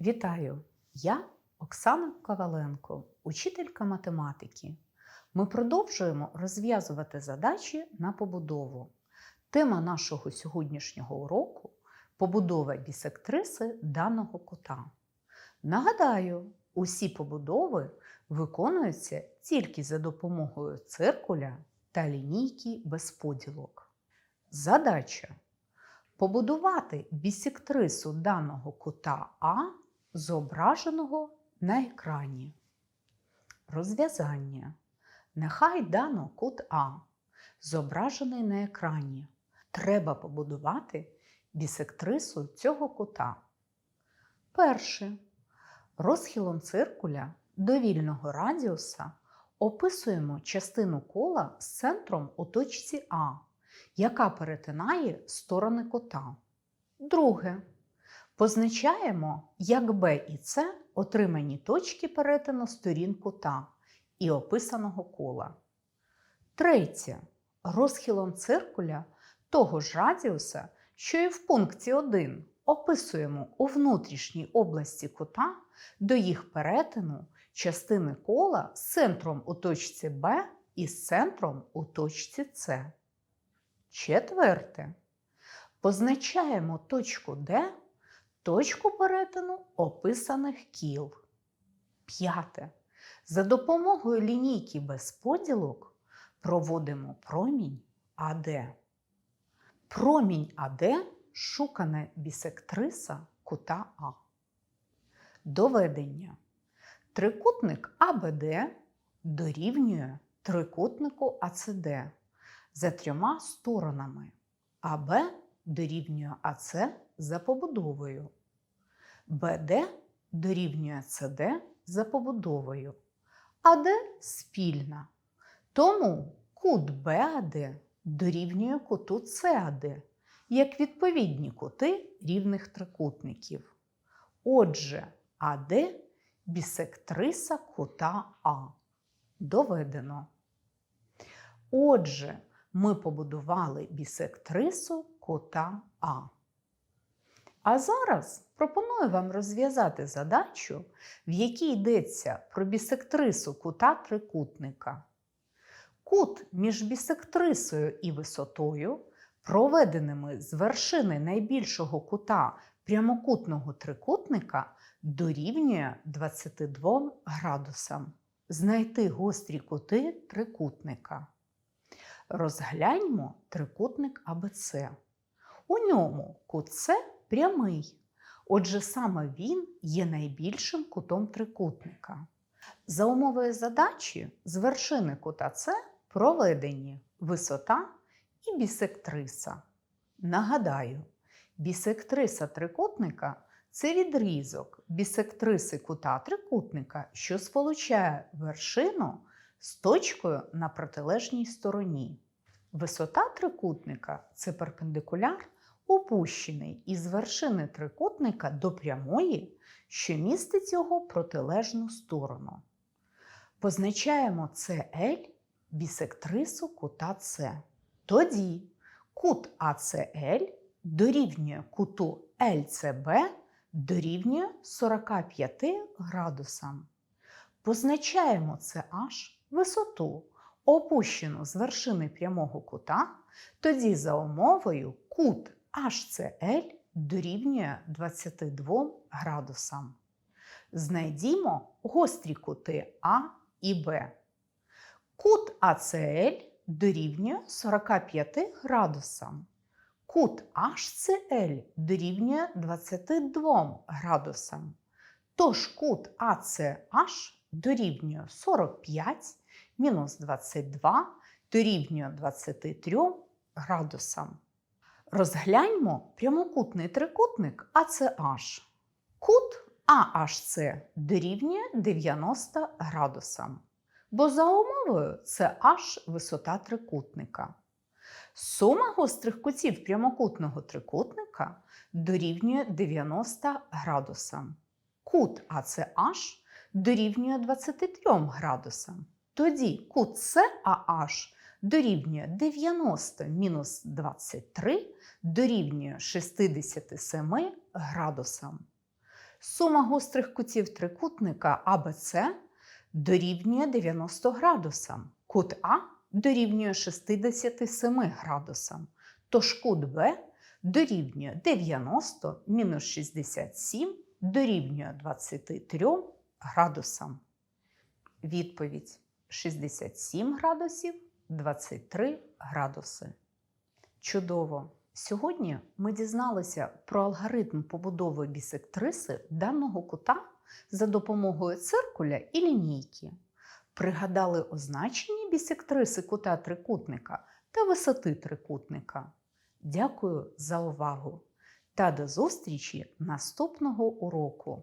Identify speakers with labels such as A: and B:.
A: Вітаю! Я Оксана Коваленко, учителька математики. Ми продовжуємо розв'язувати задачі на побудову. Тема нашого сьогоднішнього уроку побудова бісектриси даного кота. Нагадаю, усі побудови виконуються тільки за допомогою циркуля та лінійки без поділок. Задача побудувати бісектрису даного кута А, зображеного на екрані. Розв'язання. Нехай дано кут А, зображений на екрані. Треба побудувати бісектрису цього кута. Перше. Розхилом циркуля до вільного радіуса описуємо частину кола з центром у точці А, яка перетинає сторони кота. Друге. Позначаємо, як Б і С отримані точки перетину сторін кута і описаного кола. Третє. Розхилом циркуля того ж радіуса, що і в пункті 1 описуємо у внутрішній області кута до їх перетину частини кола з центром у точці Б і з центром у точці С. Четверте. Позначаємо точку Д, точку перетину описаних кіл. П'яте. За допомогою лінійки без поділок проводимо промінь АД. Промінь АД шукана бісектриса кута А. Доведення. Трикутник АБД дорівнює трикутнику АЦД за трьома сторонами. АБ дорівнює АЦ за побудовою. БД дорівнює СД за побудовою. АД спільна. Тому кут БАД дорівнює куту САД, як відповідні кути рівних трикутників. Отже, АД бісектриса кута А. Доведено. Отже, ми побудували бісектрису кута А. А зараз пропоную вам розв'язати задачу, в якій йдеться про бісектрису кута трикутника. Кут між бісектрисою і висотою, проведеними з вершини найбільшого кута прямокутного трикутника, дорівнює 22 градусам. Знайти гострі кути трикутника. Розгляньмо трикутник АБЦ. У ньому кут С прямий. Отже, саме він є найбільшим кутом трикутника. За умовою задачі з вершини кута С проведені висота і бісектриса. Нагадаю, бісектриса трикутника це відрізок бісектриси кута трикутника, що сполучає вершину з точкою на протилежній стороні. Висота трикутника це перпендикуляр, опущений із вершини трикутника до прямої, що містить його протилежну сторону. Позначаємо CL бісектрису кута С. Тоді кут ACL дорівнює куту LCB дорівнює 45 градусам. Позначаємо CH висоту, опущену з вершини прямого кута, тоді за умовою кут HCL дорівнює 22 градусам. Знайдімо гострі кути А і Б. Кут АЦЛ дорівнює 45 градусам. Кут HCL дорівнює 22 градусам. Тож кут ACH дорівнює 45 мінус 22 дорівнює 23 градусам. Розгляньмо прямокутний трикутник ACH. Кут AHC дорівнює 90 градусам, бо за умовою це H висота трикутника. Сума гострих кутів прямокутного трикутника дорівнює 90 градусам. Кут ACH дорівнює 23 градусам. Тоді кут CAH дорівнює 90 мінус 23 дорівнює 67 градусам. Сума гострих кутів трикутника АБЦ дорівнює 90 градусам. Кут А дорівнює 67 градусам. Тож кут Б дорівнює 90 мінус 67 дорівнює 23 градусам. Відповідь 67 градусів 23 градуси. Чудово! Сьогодні ми дізналися про алгоритм побудови бісектриси даного кута за допомогою циркуля і лінійки. Пригадали означення бісектриси кута трикутника та висоти трикутника. Дякую за увагу та до зустрічі наступного уроку!